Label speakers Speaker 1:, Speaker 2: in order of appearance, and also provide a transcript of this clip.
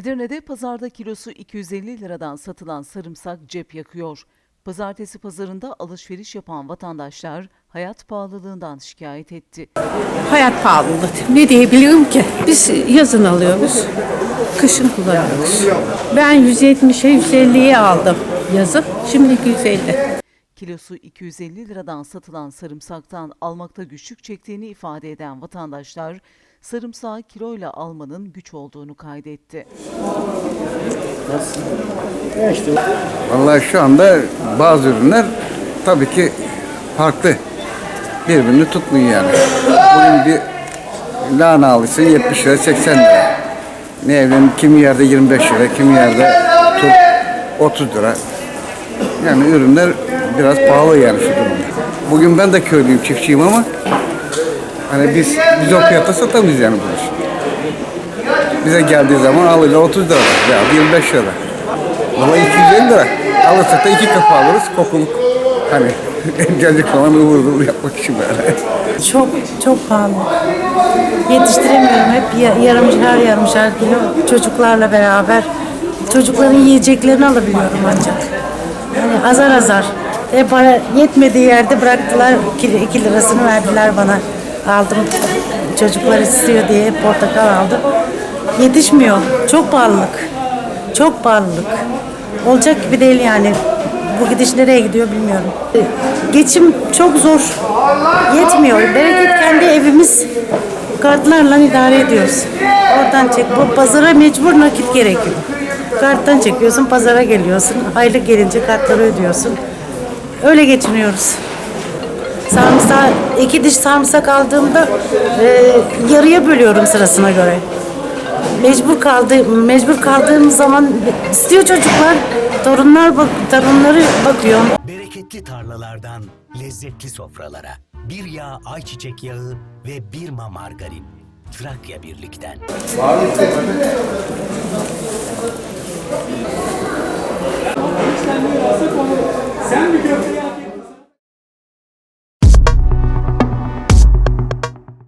Speaker 1: Edirne'de pazarda kilosu 250 liradan satılan sarımsak cep yakıyor. Pazartesi pazarında alışveriş yapan vatandaşlar hayat pahalılığından şikayet etti.
Speaker 2: Hayat pahalılığı. Ne diyebilirim ki? Biz yazın alıyoruz. Kışın kullanıyoruz. Ben 170'e 150'ye aldım yazın. Şimdi 250.
Speaker 1: Kilosu 250 liradan satılan sarımsaktan almakta güçlük çektiğini ifade eden vatandaşlar sarımsağı kiloyla almanın güç olduğunu kaydetti.
Speaker 3: Vallahi şu anda bazı ürünler tabii ki farklı. Birbirini tutmuyor yani. Bugün bir lahana alırsa 70 lira 80 lira. Ne evlen kimi yerde 25 lira, kimi yerde tut 30 lira. Yani ürünler biraz pahalı yani şu durumda. Bugün ben de köylüyüm, çiftçiyim ama hani biz biz o fiyata satamayız yani bu işi. Bize geldiği zaman alıyla 30 lira veya 25 lira. Ama 250 lira. Alırsak da iki kafa alırız kokuluk. Hani gelecek falan ıvır yapmak için böyle.
Speaker 4: Çok çok pahalı. Yetiştiremiyorum hep ya- yarımşar yarımşar kilo çocuklarla beraber. Çocukların yiyeceklerini alabiliyorum ancak. Yani azar azar. E para yetmediği yerde bıraktılar 2 lirasını verdiler bana. Aldım. Çocuklar istiyor diye portakal aldım. Yetişmiyor. Çok pahalılık. Çok pahalılık. Olacak gibi değil yani. Bu gidiş nereye gidiyor bilmiyorum. Geçim çok zor. Yetmiyor. Bereket kendi evimiz. Kartlarla idare ediyoruz. Oradan çek. Bu pazara mecbur nakit gerekiyor. Karttan çekiyorsun, pazara geliyorsun. Aylık gelince kartları ödüyorsun. Öyle geçiniyoruz. Sarımsak, iki diş sarımsak aldığımda e, yarıya bölüyorum sırasına göre. Mecbur kaldı, mecbur kaldığım zaman istiyor çocuklar, torunlar bak, torunları bakıyor.
Speaker 5: Bereketli tarlalardan lezzetli sofralara. Bir yağ ayçiçek yağı ve bir ma margarin. Trakya Birlik'ten.